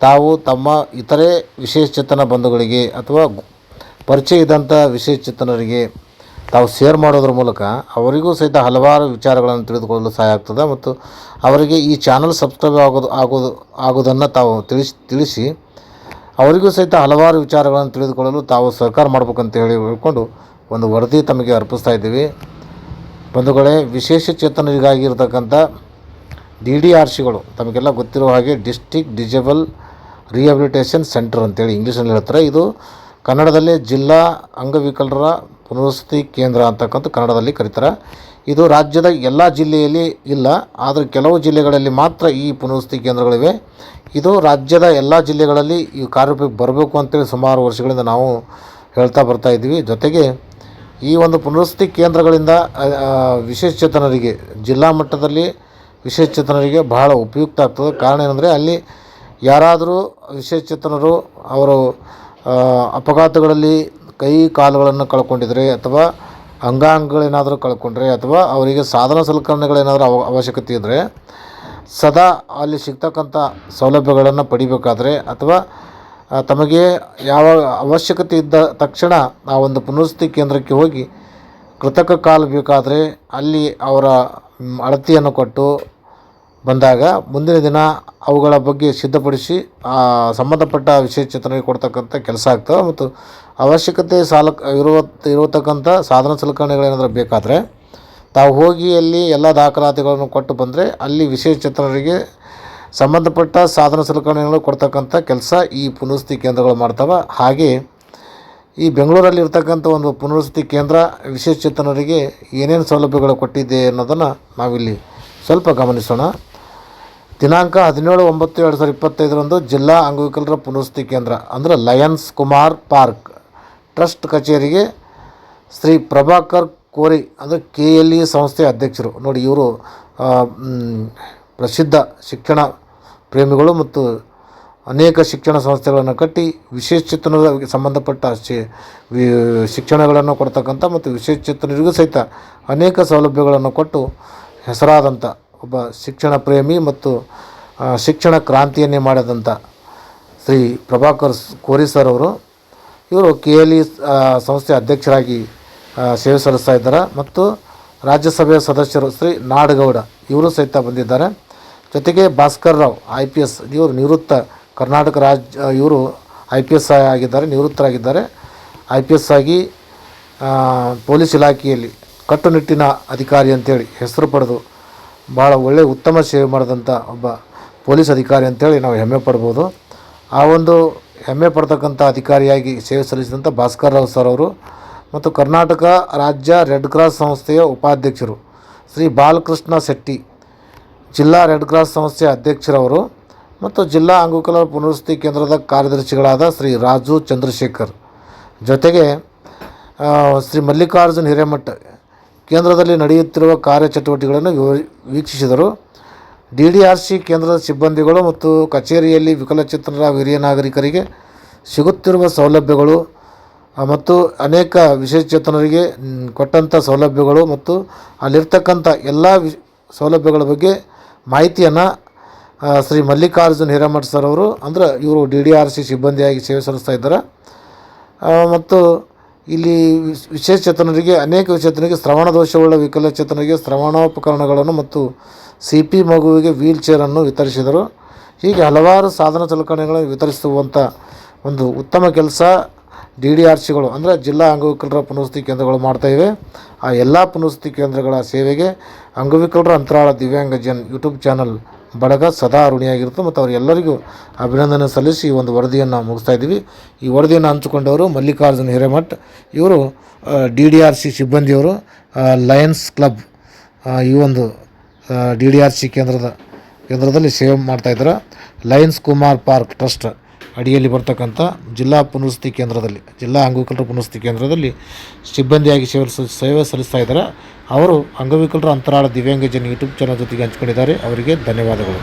ತಾವು ತಮ್ಮ ಇತರೆ ವಿಶೇಷಚೇತನ ಬಂಧುಗಳಿಗೆ ಅಥವಾ ಪರಿಚಯ ಇದ್ದಂಥ ವಿಶೇಷಚೇತನರಿಗೆ ತಾವು ಶೇರ್ ಮಾಡೋದ್ರ ಮೂಲಕ ಅವರಿಗೂ ಸಹಿತ ಹಲವಾರು ವಿಚಾರಗಳನ್ನು ತಿಳಿದುಕೊಳ್ಳಲು ಸಹಾಯ ಆಗ್ತದೆ ಮತ್ತು ಅವರಿಗೆ ಈ ಚಾನಲ್ ಸಬ್ಸ್ಕ್ರೈಬ್ ಆಗೋದು ಆಗೋದು, ಆಗೋದನ್ನು ತಾವು ತಿಳಿಸಿ ತಿಳಿಸಿ ಅವರಿಗೂ ಸಹಿತ ಹಲವಾರು ವಿಚಾರಗಳನ್ನು ತಿಳಿದುಕೊಳ್ಳಲು ತಾವು ಸಹಕಾರ ಮಾಡಬೇಕಂತ ಹೇಳಿ ಹೇಳ್ಕೊಂಡು ಒಂದು ವರದಿ ತಮಗೆ ಅರ್ಪಿಸ್ತಾ ಇದ್ದೀವಿ. ಬಂಧುಗಳೇ, ವಿಶೇಷ ಚೇತನರಿಗಾಗಿರ್ತಕ್ಕಂಥ ಡಿ ಡಿ ಆರ್ ಸಿಗಳು ತಮಗೆಲ್ಲ ಗೊತ್ತಿರುವ ಹಾಗೆ ಡಿಸ್ಟಿಕ್ ಡಿಜೇಬಲ್ ರಿಹ್ಯಾಬಿಲಿಟೇಷನ್ ಸೆಂಟರ್ ಅಂತೇಳಿ ಇಂಗ್ಲೀಷಲ್ಲಿ ಹೇಳ್ತಾರೆ. ಇದು ಕನ್ನಡದಲ್ಲಿ ಜಿಲ್ಲಾ ಅಂಗವಿಕಲರ ಪುನರ್ವಸತಿ ಕೇಂದ್ರ ಅಂತಕ್ಕಂಥ ಕನ್ನಡದಲ್ಲಿ ಕರೀತಾರೆ. ಇದು ರಾಜ್ಯದ ಎಲ್ಲ ಜಿಲ್ಲೆಯಲ್ಲಿ ಇಲ್ಲ, ಆದರೆ ಕೆಲವು ಜಿಲ್ಲೆಗಳಲ್ಲಿ ಮಾತ್ರ ಈ ಪುನರ್ವಸತಿ ಕೇಂದ್ರಗಳಿವೆ. ಇದು ರಾಜ್ಯದ ಎಲ್ಲ ಜಿಲ್ಲೆಗಳಲ್ಲಿ ಈ ಕಾರ್ಯರೂಪಕ್ಕೆ ಬರಬೇಕು ಅಂತೇಳಿ ಸುಮಾರು ವರ್ಷಗಳಿಂದ ನಾವು ಹೇಳ್ತಾ ಬರ್ತಾ ಇದ್ದೀವಿ. ಜೊತೆಗೆ ಈ ಒಂದು ಪುನರ್ವಸತಿ ಕೇಂದ್ರಗಳಿಂದ ವಿಶೇಷಚೇತನರಿಗೆ ಜಿಲ್ಲಾ ಮಟ್ಟದಲ್ಲಿ ವಿಶೇಷಚೇತನರಿಗೆ ಬಹಳ ಉಪಯುಕ್ತ ಆಗ್ತದೆ. ಕಾರಣ ಏನಂದರೆ ಅಲ್ಲಿ ಯಾರಾದರೂ ವಿಶೇಷಚೇತನರು ಅವರು ಅಪಘಾತಗಳಲ್ಲಿ ಕೈ ಕಾಲುಗಳನ್ನು ಕಳ್ಕೊಂಡಿದ್ರೆ ಅಥವಾ ಅಂಗಾಂಗಗಳೇನಾದರೂ ಕಳ್ಕೊಂಡ್ರೆ ಅಥವಾ ಅವರಿಗೆ ಸಾಧನ ಸಲಕರಣೆಗಳೇನಾದರೂ ಅವ, ಅವಶ್ಯಕತೆ ಇದ್ದರೆ ಸದಾ ಅಲ್ಲಿ ಸಿಗ್ತಕ್ಕಂಥ ಸೌಲಭ್ಯಗಳನ್ನು ಪಡಿಬೇಕಾದರೆ ಅಥವಾ ತಮಗೆ ಯಾವ ಅವಶ್ಯಕತೆ ಇದ್ದ ತಕ್ಷಣ ಆ ಒಂದು ಪುನರ್ವಸತಿ ಕೇಂದ್ರಕ್ಕೆ ಹೋಗಿ ಕೃತಕ ಕಾಲು ಬೇಕಾದರೆ ಅಲ್ಲಿ ಅವರ ಅಳತೆಯನ್ನು ಕೊಟ್ಟು ಬಂದಾಗ ಮುಂದಿನ ದಿನ ಅವುಗಳ ಬಗ್ಗೆ ಸಿದ್ಧಪಡಿಸಿ ಸಂಬಂಧಪಟ್ಟ ವಿಶೇಷಚೇತನರಿಗೆ ಕೊಡ್ತಕ್ಕಂಥ ಕೆಲಸ ಆಗ್ತವೆ ಮತ್ತು ಅವಶ್ಯಕತೆ ಸಾಲ ಇರುವ ಇರತಕ್ಕಂಥ ಸಾಧನ ಸಲಕರಣೆಗಳೇನಾದರೂ ಬೇಕಾದರೆ, ತಾವು ಹೋಗಿ ಅಲ್ಲಿ ಎಲ್ಲ ದಾಖಲಾತಿಗಳನ್ನು ಕೊಟ್ಟು ಬಂದರೆ ಅಲ್ಲಿ ವಿಶೇಷಚೇತನರಿಗೆ ಸಂಬಂಧಪಟ್ಟ ಸಾಧನ ಸಲಕರಣೆಗಳು ಕೊಡ್ತಕ್ಕಂಥ ಕೆಲಸ ಈ ಪುನರ್ವಸತಿ ಕೇಂದ್ರಗಳು ಮಾಡ್ತವೆ. ಹಾಗೆ ಈ ಬೆಂಗಳೂರಲ್ಲಿ ಇರ್ತಕ್ಕಂಥ ಒಂದು ಪುನರ್ವಸತಿ ಕೇಂದ್ರ ವಿಶೇಷಚೇತನರಿಗೆ ಏನೇನು ಸೌಲಭ್ಯಗಳು ಕೊಟ್ಟಿದೆ ಅನ್ನೋದನ್ನು ನಾವಿಲ್ಲಿ ಸ್ವಲ್ಪ ಗಮನಿಸೋಣ. ದಿನಾಂಕ ಹದಿನೇಳು ಒಂಬತ್ತು ಎರಡು ಸಾವಿರದ ಇಪ್ಪತ್ತೈದರಂದು ಜಿಲ್ಲಾ ಅಂಗವಿಕಲರ ಪುನರ್ವಸತಿ ಕೇಂದ್ರ, ಅಂದರೆ ಲಯನ್ಸ್ ಕುಮಾರ್ ಪಾರ್ಕ್, ಟ್ರಸ್ಟ್ ಕಚೇರಿಗೆ ಶ್ರೀ ಪ್ರಭಾಕರ್ ಕೋರಿ, ಅಂದರೆ ಕೆ ಎಲ್ ಇ ಸಂಸ್ಥೆಯ ಅಧ್ಯಕ್ಷರು. ನೋಡಿ, ಇವರು ಪ್ರಸಿದ್ಧ ಶಿಕ್ಷಣ ಪ್ರೇಮಿಗಳು ಮತ್ತು ಅನೇಕ ಶಿಕ್ಷಣ ಸಂಸ್ಥೆಗಳನ್ನು ಕಟ್ಟಿ ವಿಶೇಷಚೇತನರಿಗೆ ಸಂಬಂಧಪಟ್ಟ ಶಿ, ವಿ- ಶಿಕ್ಷಣಗಳನ್ನು ಕೊಡ್ತಕ್ಕಂಥ ಮತ್ತು ವಿಶೇಷ ವಿಶೇಷಚೇತನರಿಗೂ ಸಹಿತ ಅನೇಕ ಸೌಲಭ್ಯಗಳನ್ನು ಕೊಟ್ಟು ಹೆಸರಾದಂಥ ಒಬ್ಬ ಶಿಕ್ಷಣ ಪ್ರೇಮಿ ಮತ್ತು ಶಿಕ್ಷಣ ಕ್ರಾಂತಿಯನ್ನೇ ಮಾಡಿದಂಥ ಶ್ರೀ ಪ್ರಭಾಕರ್ ಕೋರಿ ಸರ್ ಅವರು. ಇವರು ಕೆ ಎಲ್ ಇ ಸಂಸ್ಥೆ ಅಧ್ಯಕ್ಷರಾಗಿ ಸೇವೆ ಸಲ್ಲಿಸ್ತಾ ಇದ್ದಾರೆ ಮತ್ತು ರಾಜ್ಯಸಭೆಯ ಸದಸ್ಯರು ಶ್ರೀ ನಾಡಗೌಡ, ಇವರು ಸಹಿತ ಬಂದಿದ್ದಾರೆ. ಜೊತೆಗೆ Bhaskar Rao, I P S, ಇವರು ನಿವೃತ್ತ ಕರ್ನಾಟಕ ರಾಜ್ಯ ಇವರು ಐ ಪಿ ಎಸ್ ಆಗಿದ್ದಾರೆ, ನಿವೃತ್ತರಾಗಿದ್ದಾರೆ. ಐ ಪಿ ಎಸ್ ಆಗಿ ಪೊಲೀಸ್ ಇಲಾಖೆಯಲ್ಲಿ ಕಟ್ಟುನಿಟ್ಟಿನ ಅಧಿಕಾರಿ ಅಂತೇಳಿ ಹೆಸರು ಪಡೆದು ಭಾಳ ಒಳ್ಳೆಯ ಉತ್ತಮ ಸೇವೆ ಮಾಡಿದಂಥ ಒಬ್ಬ ಪೊಲೀಸ್ ಅಧಿಕಾರಿ ಅಂತೇಳಿ ನಾವು ಹೆಮ್ಮೆ ಪಡ್ಬೋದು. ಆ ಒಂದು ಹೆಮ್ಮೆ ಪಡ್ತಕ್ಕಂಥ ಅಧಿಕಾರಿಯಾಗಿ ಸೇವೆ ಸಲ್ಲಿಸಿದಂಥ ಭಾಸ್ಕರ್ ರಾವ್ ಸರ್ ಅವರು ಮತ್ತು ಕರ್ನಾಟಕ ರಾಜ್ಯ ರೆಡ್ ಕ್ರಾಸ್ ಸಂಸ್ಥೆಯ ಉಪಾಧ್ಯಕ್ಷರು ಶ್ರೀ ಬಾಲಕೃಷ್ಣ ಶೆಟ್ಟಿ, ಜಿಲ್ಲಾ ರೆಡ್ ಕ್ರಾಸ್ ಸಂಸ್ಥೆಯ ಅಧ್ಯಕ್ಷರವರು ಮತ್ತು ಜಿಲ್ಲಾ ಅಂಗವಿಕಲರ ಪುನರ್ವಸತಿ ಕೇಂದ್ರದ ಕಾರ್ಯದರ್ಶಿಗಳಾದ ಶ್ರೀ ರಾಜು ಚಂದ್ರಶೇಖರ್ ಜೊತೆಗೆ ಶ್ರೀ ಮಲ್ಲಿಕಾರ್ಜುನ್ ಹಿರೇಮಠ ಕೇಂದ್ರದಲ್ಲಿ ನಡೆಯುತ್ತಿರುವ ಕಾರ್ಯಚಟುವಟಿಕೆಗಳನ್ನು ವೀಕ್ಷಿಸಿದರು. ಡಿ ಡಿ ಆರ್ ಸಿ ಕೇಂದ್ರದ ಸಿಬ್ಬಂದಿಗಳು ಮತ್ತು ಕಚೇರಿಯಲ್ಲಿ ವಿಕಲಚೇತನರ ಹಿರಿಯ ನಾಗರಿಕರಿಗೆ ಸಿಗುತ್ತಿರುವ ಸೌಲಭ್ಯಗಳು ಮತ್ತು ಅನೇಕ ವಿಶೇಷಚೇತನರಿಗೆ ಕೊಟ್ಟಂಥ ಸೌಲಭ್ಯಗಳು ಮತ್ತು ಅಲ್ಲಿರ್ತಕ್ಕಂಥ ಎಲ್ಲ ವಿ ಸೌಲಭ್ಯಗಳ ಬಗ್ಗೆ ಮಾಹಿತಿಯನ್ನು ಶ್ರೀ ಮಲ್ಲಿಕಾರ್ಜುನ್ ಹಿರೇಮಠ್ ಸರ್ ಅವರು, ಅಂದರೆ ಇವರು ಡಿ ಡಿ ಆರ್ ಸಿ ಸಿಬ್ಬಂದಿಯಾಗಿ ಸೇವೆ ಸಲ್ಲಿಸ್ತಾ ಇದ್ದಾರೆ. ಮತ್ತು ಇಲ್ಲಿ ವಿಶ್- ವಿಶೇಷಚೇತನರಿಗೆ ಅನೇಕ ವಿಶೇಷಚೇತನರಿಗೆ ಶ್ರವಣ ದೋಷವುಳ್ಳ ವಿಕಲಚೇತನರಿಗೆ ಶ್ರವಣೋಪಕರಣಗಳನ್ನು ಮತ್ತು ಸಿ ಪಿ ಮಗುವಿಗೆ ವೀಲ್ ಚೇರನ್ನು ವಿತರಿಸಿದರು. ಹೀಗೆ ಹಲವಾರು ಸಾಧನ ಸಲಕರಣೆಗಳನ್ನು ವಿತರಿಸುವಂಥ ಒಂದು ಉತ್ತಮ ಕೆಲಸ ಡಿ ಡಿ ಆರ್ ಸಿಗಳು, ಅಂದರೆ ಜಿಲ್ಲಾ ಅಂಗವಿಕಲರ ಪುನರ್ವಸತಿ ಕೇಂದ್ರಗಳು ಮಾಡ್ತಾಯಿವೆ ಆ ಎಲ್ಲ ಪುನರ್ವಸತಿ ಕೇಂದ್ರಗಳ ಸೇವೆಗೆ ಅಂಗವಿಕಲರ ಅಂತರಾಳ ದಿವ್ಯಾಂಗ ಜನ್ ಯೂಟ್ಯೂಬ್ ಚಾನಲ್ ಬಳಗ ಸದಾ ಋಣಿಯಾಗಿರುತ್ತೆ ಮತ್ತು ಅವರೆಲ್ಲರಿಗೂ ಅಭಿನಂದನೆ ಸಲ್ಲಿಸಿ ಈ ಒಂದು ವರದಿಯನ್ನು ಮುಗಿಸ್ತಾ ಇದ್ದೀವಿ. ಈ ವರದಿಯನ್ನು ಹಂಚಿಕೊಂಡವರು ಮಲ್ಲಿಕಾರ್ಜುನ ಹಿರೇಮಠ್, ಇವರು ಡಿ ಡಿ ಆರ್ ಸಿ ಸಿಬ್ಬಂದಿಯವರು ಲಯನ್ಸ್ ಕ್ಲಬ್ ಈ ಒಂದು ಡಿ ಡಿ ಆರ್ ಸಿ ಕೇಂದ್ರದ, ಕೇಂದ್ರದಲ್ಲಿ ಸೇವೆ ಮಾಡ್ತಾಯಿದ್ದಾರೆ ಲಯನ್ಸ್ ಕುಮಾರ್ ಪಾರ್ಕ್ ಟ್ರಸ್ಟ್. ಅಡಿಯಲ್ಲಿ ಬರ್ತಕ್ಕಂಥ ಜಿಲ್ಲಾ ಪುನರ್ವಸತಿ ಕೇಂದ್ರದಲ್ಲಿ, ಜಿಲ್ಲಾ ಅಂಗವಿಕಲರ ಪುನರ್ವಸತಿ ಕೇಂದ್ರದಲ್ಲಿ ಸಿಬ್ಬಂದಿಯಾಗಿ ಸೇವೆ ಸೇವೆ ಸಲ್ಲಿಸ್ತಾ ಇದ್ದಾರೆ. ಅವರು ಅಂಗವಿಕಲರ ಅಂತರಾಳ ದಿವ್ಯಾಂಗಜನ್ ಯೂಟ್ಯೂಬ್ ಚಾನಲ್ ಜೊತೆಗೆ ಹಂಚ್ಕೊಂಡಿದ್ದಾರೆ. ಅವರಿಗೆ ಧನ್ಯವಾದಗಳು.